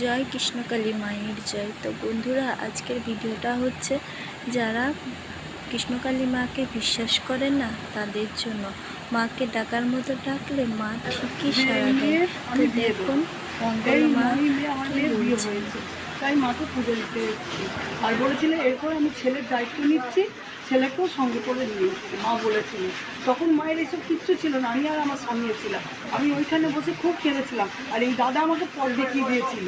জয় কৃষ্ণকালী মায়ের জয়। তো বন্ধুরা আজকের ভিডিওটা হচ্ছে যারা কৃষ্ণকালী মাকে বিশ্বাস করে না তাদের জন্য। মাকে ডাকার মতো ডাকলে মা ঠিকই সারা দেয়। তো দেখুন মঙ্গল মা তাই মাকে পুজো দিতে আর বলেছিল এরপর আমি ছেলের দায়িত্ব নিচ্ছি ছেলেকেও সঙ্গে করে নিয়ে এসেছি, মা বলেছিল। তখন মায়ের এসব কিচ্ছু ছিল না, আমি আর আমার স্বামী ছিলাম। আমি ওইখানে বসে খুব কেঁদেছিলাম আর এই দাদা আমাকে পথ দেখিয়ে দিয়েছিল।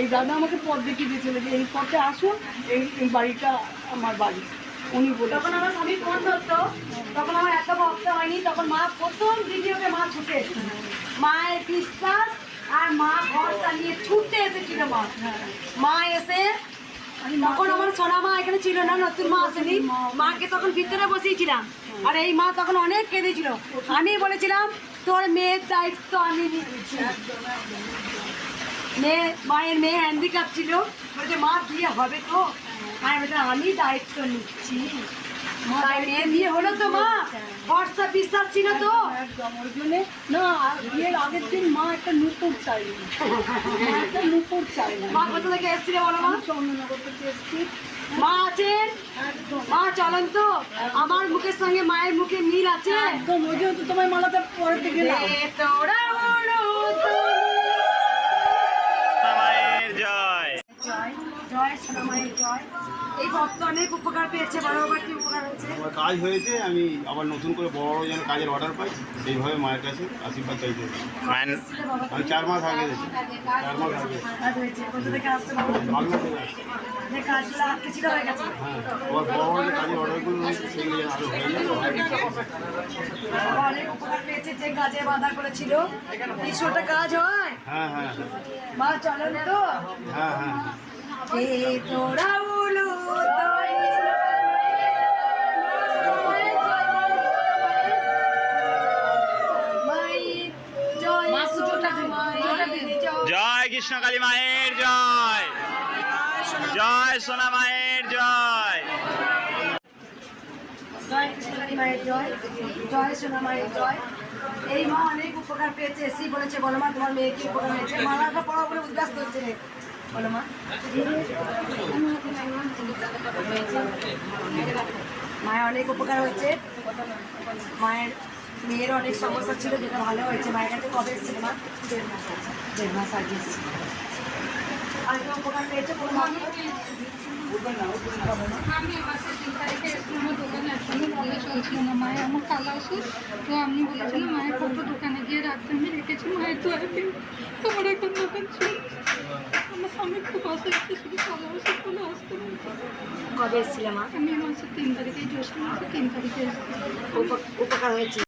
এই দাদা আমাকে পথ দেখিয়ে দিয়েছিল যে এই পথে আসুন, এই এই বাড়িটা আমার বাড়ি। উনি বলে তখন আমার স্বামী ফোন ধরতো তখন আমার এত ভক্ত হয়নি। তখন মা প্রথম ভিডিওতে মা ছুটে। মায়ের বিশ্বাস আর মা ঘর চালিয়ে ছুটতে এসেছিল মা। মা এসে তখন আমার সোনা মা এখানে ছিল না, নতুন মা আসেনি। মাকে তখন ভিতরে বসিয়েছিলাম। আর এই মা তখন অনেক কেঁদেছিল। আমি বলেছিলাম, তোর মেয়ের দায়িত্ব আমি নিচ্ছি। মেয়ে, মায়ের মেয়ে হ্যান্ডিক্যাপ ছিল। বলছে, মা, বিয়ে হবে তো? আমি দায়িত্ব নিচ্ছি। তাই মেয়ে বিয়ে হলো তো মা। ভরসা বিশ্বাস ছিল তো। একদম ওই জন্যে না বিয়ের আগের দিন মা একটা নুপুর একটা নুপুর মা কোথা থেকে এসেছিলে বলো মা? চন্দ্রনগর থেকে এসেছি। মা আছেন? মা চলেন তো। আমার মুখের সঙ্গে মায়ের মুখে মিল আছে। একদম ওই জন্য তো তোমার মালাটা পরে থেকে তোরা জয়। জয় জয়। এই ভক্ত অনেক উপকার পেয়েছে বড় বাবার কি উপকার হয়েছে? আমার কাজ হয়েছে আমি আবার নতুন করে বড় বড় যেন কাজের অর্ডার পাই সেইভাবে মায়ের কাছে আশীর্বাদ চাইতে আমি চার মাস আগে গেছি চার মাস আগে বাংলা? থেকে হ্যাঁ আবার বড় বড় যে কাজের অর্ডারগুলো রয়েছে সেগুলো যেন আরও হয়ে যায় বাবা অনেক উপকার পেয়েছে যে কাজে বাধা করেছিল। তিনশোটা কাজ হয়। হ্যাঁ হ্যাঁ। মা চলেন তো। হ্যাঁ হ্যাঁ। জয়। কালী মায়ের জয়। জয় সোনা মায়ের জয়। জয় মায়ের জয় জয় সোনা মায়ের জয়। এই মা অনেক উপকার পেয়েছে এসি বলেছে উপকার হয়েছে? বলো মা। মায়ের অনেক উপকার হচ্ছে মায়ের মেয়ের অনেক সমস্যা ছিল যেটা ভালো হয়েছে। মায়ের কাছে কবে এসেছিল মা? দেড় মাস। দেড় মাস আগে এসেছিল। আর কেউ উপকার পেয়েছে কোনো আমি মাসের তিন তারিখে আমার দোকানে চলছিল না মায়ের আমার কালা ওষুধ তো আপনি বলেছিলেন মায়ের ফটো দোকানে গিয়ে রাখতে আমি রেখেছি মায়ের তো আমি তোমার এখন দোকান চলছে আমার স্বামী খুব অসুস্থ শুধু কালা ওষুধ বলে আসতে কবে এসেছিল মা? আমি মাসের তিন তারিখে জ্যৈষ্ঠ মাসের তিন তারিখে উপকার হয়েছে।